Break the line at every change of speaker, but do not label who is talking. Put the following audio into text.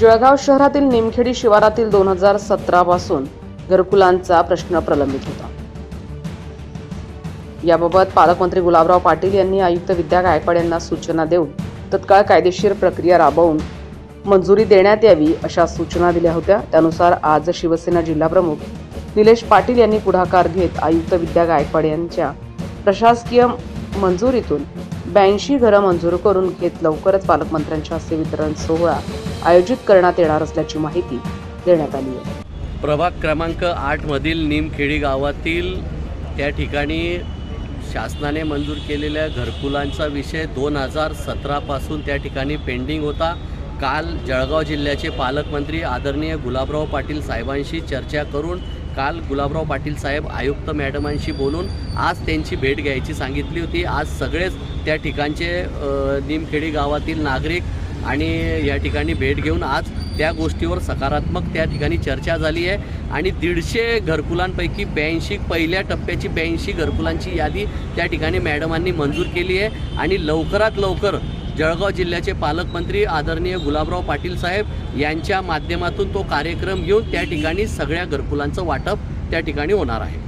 जळगाव शहरातील निमखेडी शिवारातील दोन हजार सतरापासून घरकुलांचा प्रश्न प्रलंबित होता. याबाबत पालकमंत्री गुलाबराव पाटील यांनी आयुक्त विद्या गायकवाड यांना सूचना देऊन तत्काळ कायदेशीर प्रक्रिया राबवून मंजुरी देण्यात यावी अशा सूचना दिल्या होत्या. त्यानुसार आज शिवसेना जिल्हाप्रमुख निलेश पाटील यांनी पुढाकार घेत आयुक्त विद्या गायकवाड यांच्या प्रशासकीय मंजुरीतून ब्याऐंशी घरं मंजूर करून घेत लवकरच पालकमंत्र्यांच्या हस्ते वितरण सोहळा आयोजित करण्यात येणार असल्याची माहिती देण्यात आली आहे.
प्रभाग क्रमांक आठमधील निमखेडी गावातील त्या ठिकाणी शासनाने मंजूर केलेल्या घरकुलांचा विषय दोन हजार सतरापासून त्या ठिकाणी पेंडिंग होता. काल जळगाव जिल्ह्याचे पालकमंत्री आदरणीय गुलाबराव पाटील साहेबांशी चर्चा करून काल गुलाबराव पाटील साहेब आयुक्त मॅडमांशी बोलून आज त्यांची भेट घ्यायची सांगितली होती. आज सगळेच त्या ठिकाणचे निमखेडी गावातील नागरिक आणि या ठिकाणी भेट घेऊन आज त्या गोष्टीवर सकारात्मक त्या ठिकाणी चर्चा झाली आहे. आणि दीडशे घरकुलांपैकी ब्याऐंशी पहिल्या टप्प्याची ब्याऐंशी घरकुलांची यादी त्या ठिकाणी मॅडमांनी मंजूर केली आहे. आणि लवकरात लवकर जळगाव जिल्ह्याचे पालकमंत्री आदरणीय गुलाबराव पाटील साहेब यांच्या माध्यमातून तो कार्यक्रम घेऊन त्या ठिकाणी सगळ्या घरकुलांचं वाटप त्या ठिकाणी होणार आहे.